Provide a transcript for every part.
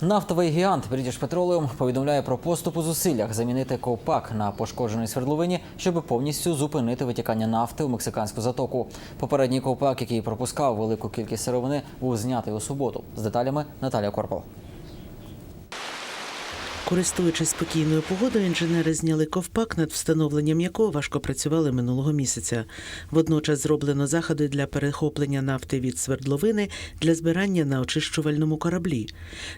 Нафтовий гігант British Petroleum повідомляє про поступ у зусиллях замінити ковпак на пошкодженій свердловині, щоб повністю зупинити витікання нафти у мексиканську затоку. Попередній ковпак, який пропускав велику кількість сировини, був знятий у суботу. З деталями Наталя Корпал. Користуючись спокійною погодою, інженери зняли ковпак, над встановленням якого важко працювали минулого місяця. Водночас зроблено заходи для перехоплення нафти від свердловини для збирання на очищувальному кораблі.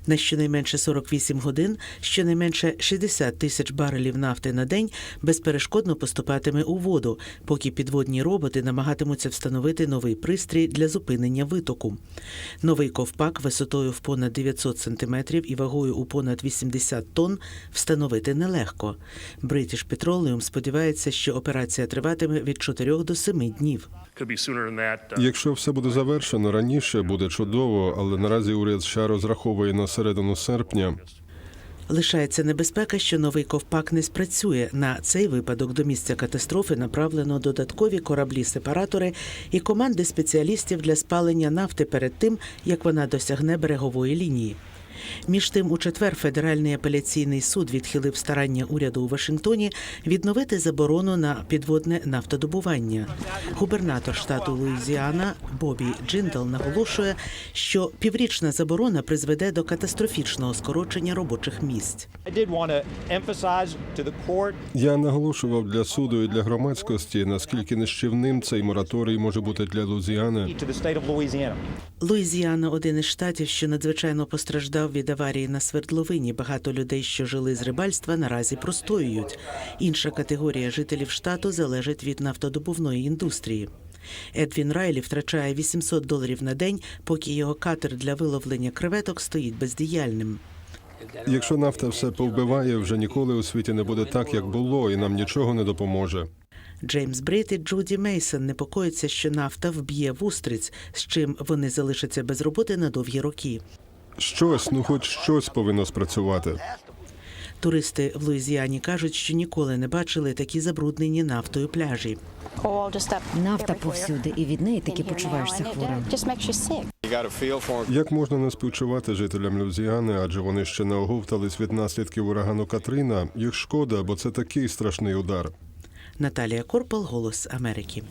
На щонайменше 48 годин щонайменше 60 тисяч барелів нафти на день безперешкодно поступатиме у воду, поки підводні роботи намагатимуться встановити новий пристрій для зупинення витоку. Новий ковпак висотою в понад 900 сантиметрів і вагою у понад 80 тонн встановити нелегко. British Petroleum сподівається, що операція триватиме від 4 до 7 днів. Uh, Якщо все буде завершено раніше, буде чудово, але наразі уряд США розраховує на середину серпня. Лишається небезпека, що новий ковпак не спрацює. На цей випадок до місця катастрофи направлено додаткові кораблі-сепаратори і команди спеціалістів для спалення нафти перед тим, як вона досягне берегової лінії. Між тим, у четвер федеральний апеляційний суд відхилив старання уряду у Вашингтоні відновити заборону на підводне нафтодобування. Губернатор штату Луїзіана Бобі Джиндал наголошує, що піврічна заборона призведе до катастрофічного скорочення робочих місць. Я наголошував для суду і для громадськості, наскільки нищівним цей мораторій може бути для state. Луїзіана – один із штатів, що надзвичайно постраждав від аварії на свердловині. Багато людей, що жили з рибальства, наразі простоюють. Інша категорія жителів штату залежить від нафтодобувної індустрії. Едвін Райлі втрачає 800 доларів на день, поки його катер для виловлення креветок стоїть бездіяльним. Якщо нафта все повбиває, вже ніколи у світі не буде так, як було, і нам нічого не допоможе. Джеймс Брит і Джуді Мейсон непокоїться, що нафта вб'є вустриць, з чим вони залишаться без роботи на довгі роки. Щось, ну хоч щось повинно спрацювати. Туристи в Луїзіані кажуть, що ніколи не бачили такі забруднені нафтою пляжі. Нафта повсюди, і від неї таки почуваєшся хворим. Як можна не співчувати жителям Люзіани, адже вони ще не оговтались від наслідків урагану Катрина. Їх шкода, бо це такий страшний удар. Наталія Корпал, Голос Америки.